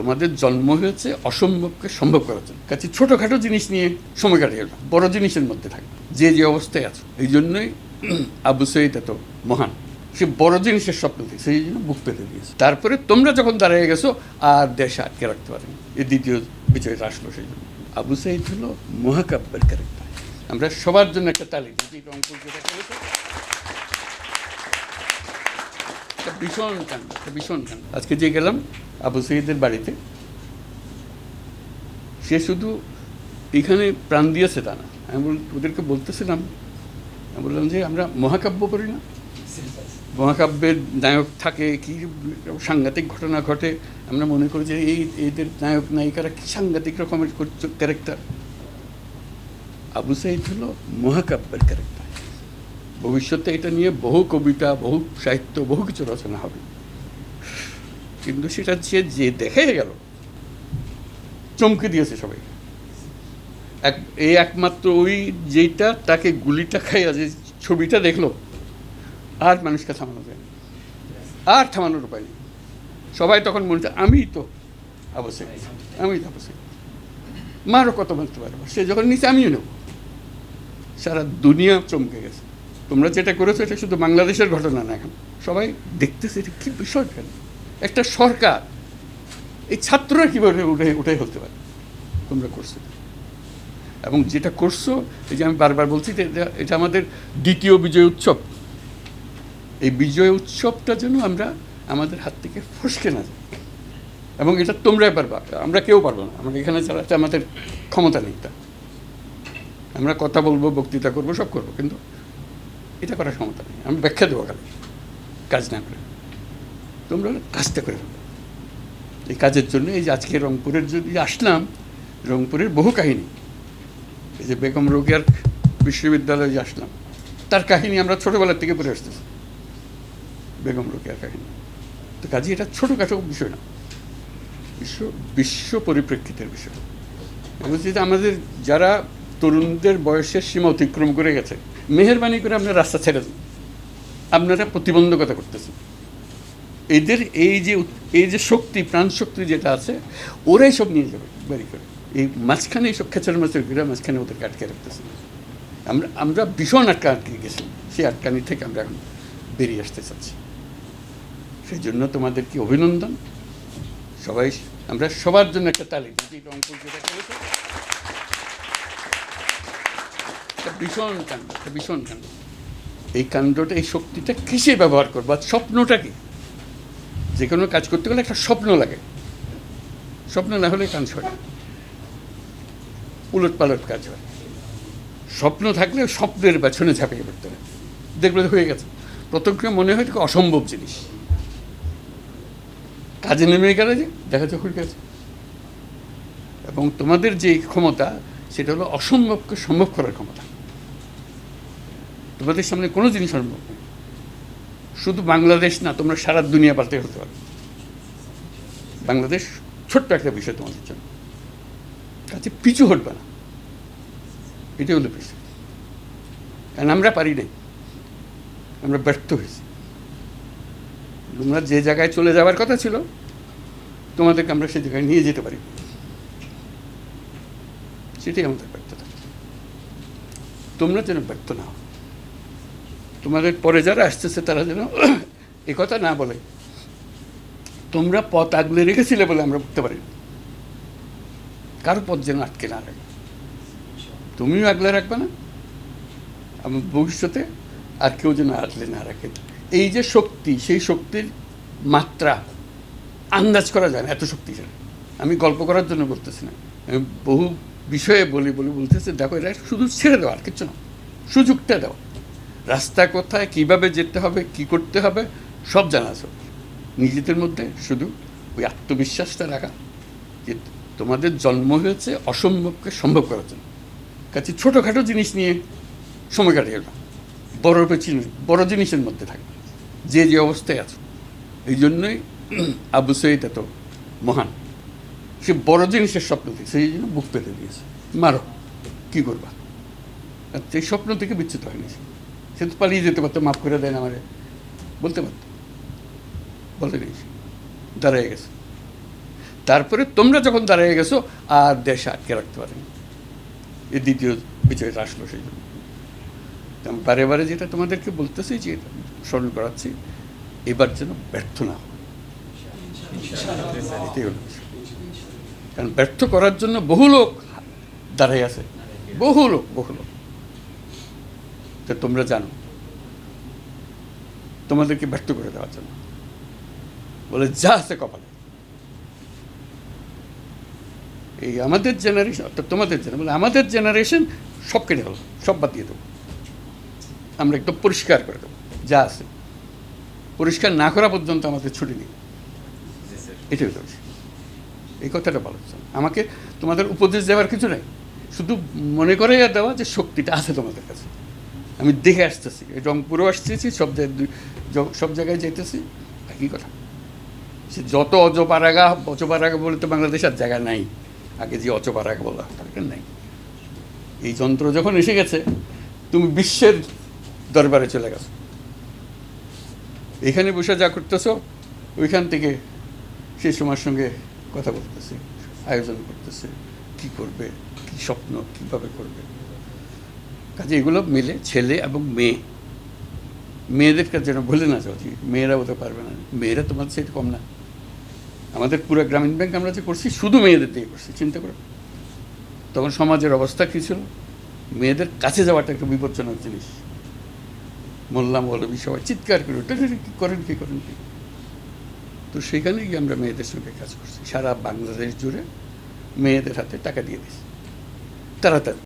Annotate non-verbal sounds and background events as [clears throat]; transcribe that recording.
তোমাদের জন্ম হয়েছে অসম্ভবকে সম্ভব করার জন্য। কাছে ছোটোখাটো জিনিস নিয়ে সময় কাটিয়ে না বড় জিনিসের মধ্যে থাকবে যে যে অবস্থায় আছে, এই জন্যই আবু সৈদ এত মহান। সে বড় জিনিসের স্বপ্ন দিয়ে সেই জন্য বুক পেতে দিয়েছে। তারপরে তোমরা যখন দাঁড়িয়ে গেছো, আর দেশে আটকে রাখতে পারেনি। এই দ্বিতীয় বিজয়টা আসলো সেই জন্য। আবু সাইদ হলো মহাকাব্যের ক্যারেক্টার আমরা সবার জন্য একটা তালি ভীষণ কাণ্ড ভীষণ কাণ্ড। আজকে যে গেলাম আবু সঈদের বাড়িতে। সে শুধু এখানে প্রাণ দিয়েছে তা না। আমি ওদেরকে বলতেছিলাম, আমি বললাম যে, আমরা মহাকাব্য করি না? মহাকাব্যের নায়ক থাকে, কি সাংঘাতিক ঘটনা ঘটে, আমরা মনে করি যে, এই, এদের নায়ক নায়িকারা কি সাংঘাতিক রকমের ক্যারেক্টার? আবু সাইদ হলো মহাকাব্যের ক্যারেক্টার। ভবিষ্যতে এটা নিয়ে বহু কবিতা, বহু সাহিত্য, বহু কিছু রচনা হবে। কিন্তু সেটা যে যে দেখে গেল, চমকে দিয়েছে সবাই। এক এই একমাত্র ওই যেইটা তাকে গুলিটা খাইয়া যে ছবিটা দেখল, আর মানুষকে থামানো যায়। আর থামানোর উপায় নেই। সবাই তখন মনে হচ্ছে আমি তো অবশ্যই আমি তো অবশ্যই মারও কত মারতে পারব সে যখন নিচে আমিও নেব। সারা দুনিয়া চমকে গেছে। তোমরা যেটা করেছ, এটা শুধু বাংলাদেশের ঘটনা না এখন। সবাই দেখতেছে, এটা কী বিষয় কেন একটা সরকার, এই ছাত্ররা কীভাবে উঠে উঠে হতে পারে? তোমরা করছ। এবং যেটা করছ, এই যে আমি বারবার বলছি এটা- আমাদের দ্বিতীয় বিজয় উৎসব। এই বিজয় উৎসবটা যেন আমরা আমাদের হাত থেকে ফসকে না যায়। এবং এটা তোমরাই পারবা। আমরা কেউ পারব না। আমরা এখানে চালাতে আমাদের ক্ষমতা নেই তা। আমরা কথা বলব, বক্তৃতা করব, সব করব, কিন্তু এটা করার ক্ষমতা নেই। আমি ব্যাখ্যা দেবো কাজ না করে। তোমরা কাজটা করে এই কাজের জন্য এই যে আজকে রংপুরের যদি আসলাম, রংপুরের বহু কাহিনী। এই যে বেগম রোকেয়ার বিশ্ববিদ্যালয়ে আসলাম, তার কাহিনী আমরা ছোটোবেলার থেকে পড়ে আসতেছি। বেগম রোকেয়ার কাহিনী। তো কাজে, এটা ছোটোখাটো বিষয় না। বিশ্ব বিশ্ব পরিপ্রেক্ষিতের বিষয়। বলছি যে আমাদের যারা তরুণদের বয়সের সীমা অতিক্রম করে গেছে, মেহরবানি করে আপনার রাস্তা ছেড়ে দিন। আপনারা প্রতিবন্ধকতা করতেছেন। এদের এই যে এই যে শক্তি প্রাণ শক্তি যেটা আছে, ওরাই সব নিয়ে যাবে, বাড়ি করে। এই মাঝখানে এইসব খেচার মাছের ঘিরে মাঝখানে ওদেরকে আটকে রাখতেছে। আমরা আমরা ভীষণ আটকা আটকে গেছি। সেই আটকানি থেকে আমরা এখন বেরিয়ে আসতে চাচ্ছি। সেই জন্য তোমাদের কি অভিনন্দন? সবাই, আমরা সবার জন্য একটা তালি যে রংপুর যেটা করেছে ভীষণ কাণ্ড ভীষণ কাণ্ড। এই কাণ্ডটা, এই শক্তিটা কিসে ব্যবহার করব? স্বপ্নটা কি? যে কোনো কাজ করতে গেলে একটা স্বপ্ন লাগে। স্বপ্ন না হলে কাজ হয়। উলট পালট কাজ হয়। স্বপ্ন থাকলে স্বপ্নের পেছনে ঝাঁপিয়ে পড়তে হয়। দেখলে হয়ে গেছে। প্রথমকে মনে হয় অসম্ভব জিনিস। কাজে নেমে গেলে যে দেখা যাচ্ছে হয়ে গেছে। এবং তোমাদের যে ক্ষমতা, সেটা হলো অসম্ভবকে সম্ভব করার ক্ষমতা। তোমাদের সামনে কোনো জিনিস সম্ভব নেই। শুধু বাংলাদেশ না, তোমরা সারা দুনিয়া পাল্টে হতে পারো। বাংলাদেশ ছোট্ট একটা বিষয় তোমাদের জন্য। কাছে পিছু হটবে না। এটাই হলো বিষয়। কারণ আমরা পারি নাই। আমরা ব্যর্থ হয়েছি। তোমরা যে জায়গায় চলে যাওয়ার কথা ছিল, তোমাদেরকে আমরা সেই জায়গায় নিয়ে যেতে পারি। সেটাই আমাদের ব্যর্থতা। তোমরা যেন ব্যর্থ না হও। তোমাদের পরে যারা আসতেছে, তারা যেন [clears throat] এ কথা না বলে। তোমরা পথ আগলে রেখেছিলে বলে আমরা বুঝতে পারি। কারও পথ যেন আটকে না রাখে। তুমিও আগলে রাখবে না। এবং ভবিষ্যতে আর কেউ যেন আটলে না রাখে। এই যে শক্তি, সেই শক্তির মাত্রা আন্দাজ করা যায় না, এত শক্তিশালী। আমি গল্প করার জন্য বলতেছি না। আমি বহু বিষয়ে বলি বলি বলতেছি, দেখো এটা শুধু ছেড়ে দেওয়া আর কিছু না। সুযোগটা দাও রাস্তা কোথায়, কীভাবে যেতে হবে, কি করতে হবে, সব জানা আছে। নিজেদের মধ্যে শুধু ওই আত্মবিশ্বাসটা রাখা, যে তোমাদের জন্ম হয়েছে অসম্ভবকে সম্ভব করার জন্য। কাছে ছোটোখাটো জিনিস নিয়ে সময় কাটিয়ে না। বড় পেছনে, বড় জিনিসের মধ্যে থাকে যে যে অবস্থায় আছে। এই জন্যই আবু সৈদ এত মহান। সে বড় জিনিসের স্বপ্ন থেকে সেই জন্য বুক পেতে দিয়েছে। মারো, কী করবা? সেই স্বপ্ন থেকে বিচ্যুত হয়নি সে। সে তো পালিয়ে যেতে পারতো মাফ করে দেন আমারে। বলতে পারতো বলে নেই। দাঁড়ায় গেছে। তারপরে তোমরা যখন দাঁড়িয়ে গেছো আর দেশ আটকে রাখতে পারেনি। এই দ্বিতীয় বিজয়টা আসলো সেই জন্য। আমি বারে বারে যেটা তোমাদেরকে বলতেছি যে স্মরণ করাচ্ছি এবার যেন ব্যর্থ না। কারণ ব্যর্থ করার জন্য বহু লোক দাঁড়াই আছে। বহু লোক বহু লোক। তো তোমরা জানো। তোমাদেরকে ব্যর্থ করে দেওয়ার জন্য। বলে যা আছে কপালে। এই আমাদের জেনারেশন অর্থাৎ তোমাদের জেনারেশন বলে আমাদের জেনারেশন সব কেটে ফেলো সব বাদ দিয়ে দেবো। আমরা একদম পরিষ্কার করে দেবো যা আছে। পরিষ্কার না করা পর্যন্ত আমাদের ছুটি নেই। এটাই হলো এই কথাটা ভালো হচ্ছে। আমাকে তোমাদের উপদেশ দেওয়ার কিছু নাই। শুধু মনে করে দেওয়া যে শক্তিটা আছে তোমাদের কাছে। আমি দেখে আসতেছি। রংপুরেও আসতেছি, সব জায়গায় সব জায়গায় যাইতেছি, একই কথা। সে যত অজপারাগা অচপারাগা বলে তো বাংলাদেশ আর জায়গা নাই। আগে যে অচপারাগা বলা হতো নাই। এই যন্ত্র যখন এসে গেছে, তুমি বিশ্বের দরবারে চলে গেছো। এখানে বসে যা করতেছো, ওইখান থেকে সে সময়ের সঙ্গে কথা বলতেছে, আয়োজন করতেছে, কি করবে, কি স্বপ্ন, কীভাবে করবে। কাজে এগুলো মিলে ছেলে এবং মেয়ে। মেয়েদের কাছে যেন ভুলে না যাও, যে মেয়েরা হতে পারবে না। মেয়েরা তোমার সেটা কম না। আমাদের পুরো গ্রামীণ ব্যাংক আমরা যে করছি, শুধু মেয়েদের দিয়ে করছি, চিন্তা করো। তখন সমাজের অবস্থা কী ছিল? মেয়েদের কাছে যাওয়াটা একটা বিপজ্জনক জিনিস। মোল্লা মৌলবী সবাই চিৎকার করে, ওটা কি করেন কি করেন, কি? তো সেখানে গিয়ে আমরা মেয়েদের সঙ্গে কাজ করছি। সারা বাংলাদেশ জুড়ে মেয়েদের হাতে টাকা দিয়ে দিয়েছি। তাড়াতাড়ি।